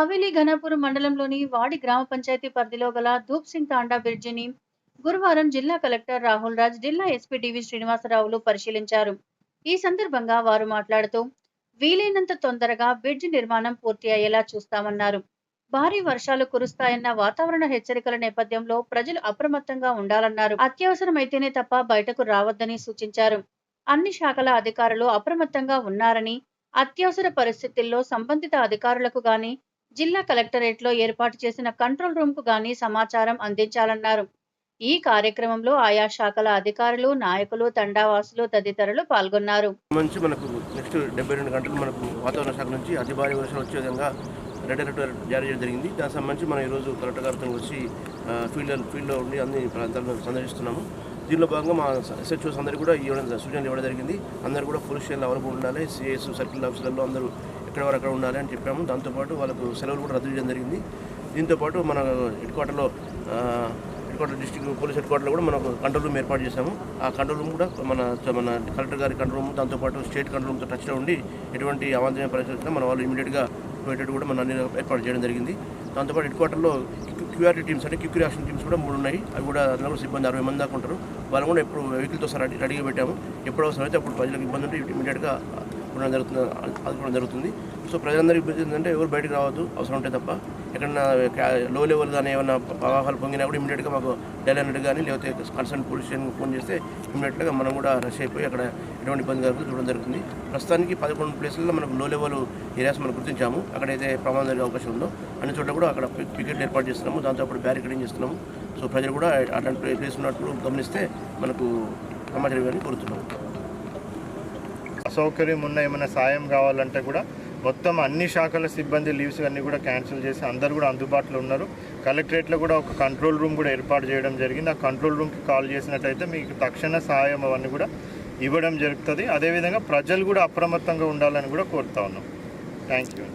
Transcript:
హవేలీ ఘనాపూర్ మండలంలోని వాడి గ్రామ పంచాయతీ పరిధిలో గల ధూప్ సింగ్ తాండా బ్రిడ్జిని గురువారం జిల్లా కలెక్టర్ రాహుల్ రాజ్ జిల్లా ఎస్పీ డివి శ్రీనివాసరావులు పరిశీలించారు. ఈ సందర్భంగా వారు మాట్లాడుతూ వీలైనంత తొందరగా బ్రిడ్జ్ నిర్మాణం పూర్తి అయ్యేలా చూస్తామన్నారు. భారీ వర్షాలు కురుస్తాయన్న వాతావరణ హెచ్చరికల నేపథ్యంలో ప్రజలు అప్రమత్తంగా ఉండాలన్నారు. అత్యవసరమైతేనే తప్ప బయటకు రావద్దని సూచించారు. అన్ని శాఖల అధికారులు అప్రమత్తంగా ఉన్నారని అత్యవసర పరిస్థితుల్లో సంబంధిత అధికారులకు గాని జిల్లా కలెక్టరేట్లో ఏర్పాటు చేసిన కంట్రోల్ రూమ్కు గాని సమాచారం అందించాలన్నారు. ఈ కార్యక్రమంలో ఆయా శాఖల అధికారులు నాయకులు తండావాసులు తదితరులు పాల్గొన్నారు. నుంచి మనకు నెక్స్ట్ డెబ్బై రెండు గంటలు మనకు వాతావరణ శాఖ నుంచి అతి భారీ వర్షాలు వచ్చే విధంగా రెడ్ అలర్ట్ జారీ చేయడం జరిగింది. దానికి సంబంధించి మనం ఈరోజు కలెక్టర్ గారితో వచ్చి ఫీల్డ్ ఫీల్డ్లో ఉండి అన్ని ప్రాంతాలను సందర్శిస్తున్నాము. దీనిలో భాగంగా మా ఎస్హెచ్ఓస్ అందరూ కూడా ఇవ్వడం సూచనలు ఇవ్వడం జరిగింది. అందరూ కూడా పోలీస్ స్టేషన్లో అవైలబుల్ ఉండాలి. సిఎస్ సర్కిల్ ఆఫీసులలో అందరూ ఎక్కడ వరకు అక్కడ ఉండాలి అని చెప్పాము. దాంతోపాటు వాళ్ళకు సెలవులు కూడా రద్దు చేయడం జరిగింది. దీంతోపాటు మన హెడ్ క్వార్టర్లో head quarter district police head క్వార్టర్లో కూడా మనకు కంట్రోల్ రూమ్ ఏర్పాటు చేశాము. ఆ కంట్రోల్ రూమ్ కూడా మన మన కలెక్టర్ గారి కంట్రోల్ రూమ్ దాంతోపాటు స్టేట్ కంట్రోల్ రూమ్తో టచ్లో ఉండి ఎటువంటి అవాంఛనీయ పరిస్థితుల్లో మన వాళ్ళు ఇమీడియట్గా పోయేటట్టు కూడా మన అన్ని ఏర్పాటు చేయడం జరిగింది. దాంతోపాటు హెడ్ క్వార్టర్లో క్యూఆర్టీ టీమ్స్ అంటే క్యూక్ రియాక్షన్ టీమ్స్ కూడా మూడు ఉన్నాయి. అవి కూడా అందులో కూడా సిబ్బంది అరవై మంది దాకా ఉంటారు. వాళ్ళు కూడా ఎప్పుడు వెహికల్తో సార్ రెడీ రెడీగా పెట్టాము. ఎప్పుడు అవసరం అయితే అప్పుడు ప్రజలకు ఇబ్బంది ఉంటే ఇమీడియట్గా ఉండడం జరుగుతుంది అది కూడా జరుగుతుంది. సో ప్రజలందరికీ ఇబ్బంది ఏంటంటే ఎవరు బయటకు రావద్దు అవసరం ఉంటే తప్ప. ఎక్కడన్నా లో లెవెల్ కానీ ఏమైనా ప్రవాహాలు పొంగినా కూడా ఇమీడియట్గా మాకు డైల్ హండ్రెడ్ కానీ లేకపోతే కన్సర్న్ పోలీస్ స్టేషన్కి ఫోన్ చేస్తే ఇమీడియట్గా మనం కూడా రష్ అయిపోయి అక్కడ ఎటువంటి ఇబ్బంది కలుగుతుంది చూడడం జరుగుతుంది. ప్రస్తుతానికి పదకొండు ప్లేసుల్లో మనకు లో లెవెల్ ఏరియాస్ మనం గుర్తించాము. అక్కడైతే ప్రమాదం జరిగే అవకాశం ఉందో అన్ని చోట్ల కూడా అక్కడ పికెట్లు ఏర్పాటు చేస్తున్నాము. దాంతో అప్పుడు బ్యారికేడింగ్ చేస్తున్నాము. సో ప్రజలు కూడా అట్లాంటి ప్లేస్ ఉన్నట్లు గమనిస్తే మనకు సమాచారం ఇవ్వాలని కోరుతున్నాము. అసౌకర్యం ఉన్న ఏమైనా సాయం కావాలంటే కూడా మొత్తం అన్ని శాఖల సిబ్బంది లీవ్స్ అన్నీ కూడా క్యాన్సిల్ చేసి అందరు కూడా అందుబాటులో ఉన్నారు. కలెక్టరేట్లో కూడా ఒక కంట్రోల్ రూమ్ కూడా ఏర్పాటు చేయడం జరిగింది. ఆ కంట్రోల్ రూమ్కి కాల్ చేసినట్టయితే మీకు తక్షణ సహాయం అవన్నీ కూడా ఇవ్వడం జరుగుతుంది. అదేవిధంగా ప్రజలు కూడా అప్రమత్తంగా ఉండాలని కూడా కోరుతా ఉన్నాం. Thank you.